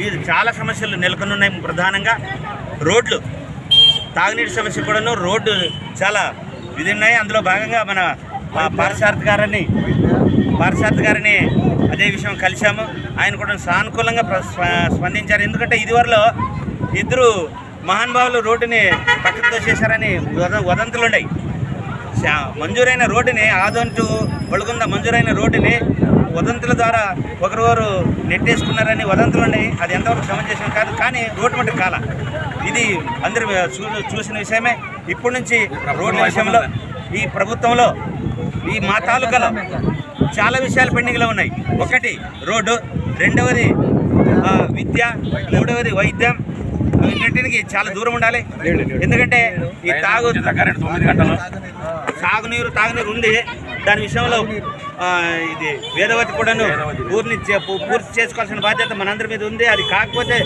ఇది చాలా సమస్యలు నెలకొని ఉన్నాయి ప్రధానంగా రోడ్లు. తాగునీటి సమస్య కూడాను రోడ్డు చాలా ఇది ఉన్నాయి అందులో భాగంగా మన ఆ, గారిని పారిసారథి గారిని అదే విషయం కలిశాము. ఆయన కూడా సానుకూలంగా స్పందించారు. ఎందుకంటే ఇదివరలో ఇద్దరు మహానుభావులు రోడ్డుని పక్కకు తోసేశారని వద వదంతులు ఉన్నాయి మంజూరైన రోడ్డుని ఆదోంటు ఒழுగుంద మంజూరైన రోడ్డుని వదంతుల ద్వారా ఒకరికొరు నెట్టేసుకున్నారని వదంతులు ఉన్నాయి అది ఎంతవరకు సమంజసం కాదు కానీ రోడ్డు మట్టి కాల. ఇది అందరూ చూ- చూసిన విషయమే. ఇప్పటి నుంచి రోడ్ల విషయంలో ఈ ప్రభుత్వంలో ఈ మా తాలూకాలో చాలా విషయాలు పెండింగ్లో ఉన్నాయి. ఒకటి రోడ్డు. రెండవది విద్య. మూడవది వైద్యం. వీటికి చాలా దూరం ఉండాలి. ఎందుకంటే ఈ తాగు సాగునీరు తాగునీరు ఉంది. దాని విషయంలో ఇది వేదవతి కూడాను పూర్తి పూర్తి చేసుకోవాల్సిన బాధ్యత మనందరి మీద ఉంది. అది కాకపోతే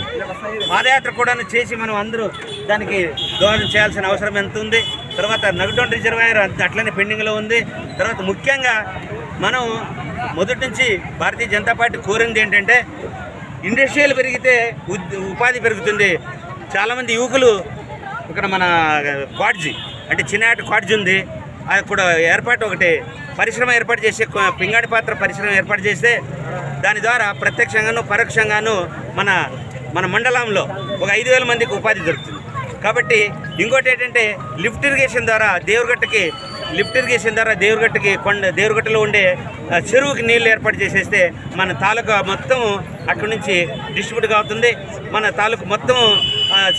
పాదయాత్ర కూడాను చేసి మనం అందరూ దానికి దోహదం చేయాల్సిన అవసరం ఎంత ఉంది? తర్వాత నగడోన్ రిజర్వాయర్ అట్లనే పెండింగ్లో ఉంది. తర్వాత ముఖ్యంగా మనం మొదటి నుంచి భారతీయ జనతా పార్టీ కోరింది ఏంటంటే ఇండస్ట్రియల్ పెరిగితే ఉపాధి పెరుగుతుంది. చాలామంది యువకులు ఇక్కడ మన క్వాడ్జీ అంటే చిన్నటి క్వాడ్జీ ఉంది. కూడా ఏర్పాటు ఒకటి పరిశ్రమ ఏర్పాటు చేసే పింగాడి పాత్ర పరిశ్రమ ఏర్పాటు చేస్తే దాని ద్వారా ప్రత్యక్షంగాను పరోక్షంగాను మన మన మండలంలో ఒక ఐదు వేల మందికి ఉపాధి దొరుకుతుంది. కాబట్టి ఇంకోటి ఏంటంటే లిఫ్ట్ ఇరిగేషన్ ద్వారా దేవుగట్టకి లిఫ్ట్ ఇరిగేషన్ ద్వారా దేవుగట్టకి కొండ దేవుగట్టలో ఉండే చెరువుకి నీళ్ళు ఏర్పాటు చేసేస్తే మన తాలూకా మొత్తం అక్కడి నుంచి డిస్ట్రిబ్యూట్ అవుతుంది మన తాలూకు మొత్తం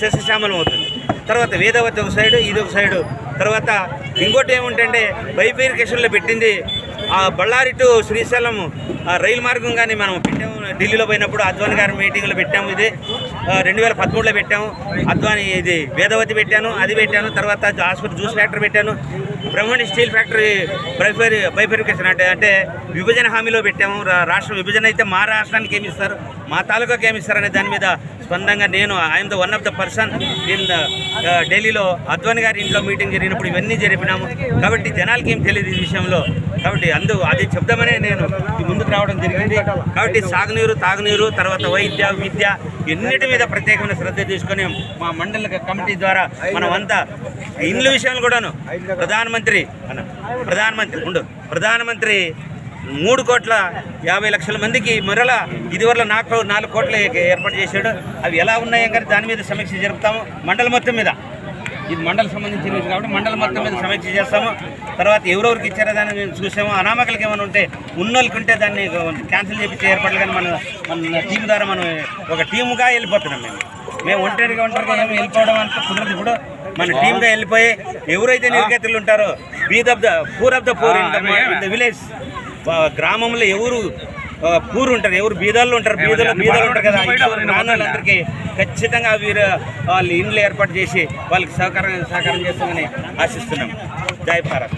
సస్యశ్యామలం అవుతుంది. తర్వాత వేదవతి ఒక సైడు ఇది ఒక సైడు. తర్వాత ఇంకోటి ఏముంటంటే బైఫిరికేషన్లో పెట్టింది ఆ బళ్ళారి టు శ్రీశైలం రైలు మార్గం కానీ మనం పెట్టాము. ఢిల్లీలో పోయినప్పుడు అద్వాని గారి మీటింగ్లో పెట్టాము ఇది. రెండు వేల పదమూడులో పెట్టాము. అద్వాని ఇది వేదవతి పెట్టాను అది పెట్టాను తర్వాత హాస్పిటల్ జ్యూస్ ఫ్యాక్టరీ పెట్టాను. బ్రహ్మణి స్టీల్ ఫ్యాక్టరీ బైఫరి బైఫరికేషన్ అంటే అంటే విభజన హామీలో పెట్టాము. రా- రాష్ట్ర విభజన అయితే మా రాష్ట్రానికి ఏమి ఇస్తారు మా తాలూకాకి ఏమి ఇస్తారు అనే దాని మీద స్పందంగా నేను I'm the one of the person నేను ఢిల్లీలో అద్వాని గారి ఇంట్లో మీటింగ్ జరిగినప్పుడు ఇవన్నీ జరిపినాము. కాబట్టి జనాలకి ఏం తెలియదు ఈ విషయంలో. కాబట్టి అందు అది చెప్దామనే నేను ముందుకు రావడం జరిగింది. కాబట్టి సాగునీరు తాగునీరు తర్వాత వైద్య విద్య ఎన్నిటి మీద ప్రత్యేకమైన శ్రద్ధ తీసుకొని మా మండల కమిటీ ద్వారా మనం అంతా ఇండ్ల విషయాలు కూడాను ప్రధానమంత్రి ప్రధానమంత్రి ఉండు ప్రధానమంత్రి మూడు కోట్ల యాభై లక్షల మందికి మరలా ఇదివరలో నాకు నాలుగు కోట్ల ఏర్పాటు చేశాడు. అవి ఎలా ఉన్నాయో కానీ దాని మీద సమీక్ష జరుపుతాము. మండలం మొత్తం మీద. ఇది మండలం సంబంధించిన విషయం కాబట్టి మండలం మొత్తం మీద సమీక్ష చేస్తాము. తర్వాత ఎవరెవరికి ఇచ్చారో దాన్ని మేము చూసాము. అనామకులకి ఏమైనా ఉంటే ఉన్నోళ్ళకి ఉంటే దాన్ని క్యాన్సిల్ చేపించే ఏర్పాట్లు కానీ మనం మన టీం ద్వారా మనం ఒక టీముగా వెళ్ళిపోతున్నాం మేము. మేము ఒంటరిగా ఒంటరిగా ఏమి వెళ్ళిపోవడం అంటే కుదరదు ఇప్పుడు. మన టీమ్గా వెళ్ళిపోయి ఎవరైతే నిర్గతులు ఉంటారో Beed of the poor of the poor in the village గ్రామంలో ఎవరు పూర్ ఉంటారు ఎవరు బీదాల్లో ఉంటారు బీదలు బీదాలు ఉంటారు కదా ప్రాణాలందరికీ ఖచ్చితంగా వీరు వాళ్ళు ఇండ్లు ఏర్పాటు చేసి వాళ్ళకి సహకారం సహకారం చేస్తామని ఆశిస్తున్నాం. జై భారత్.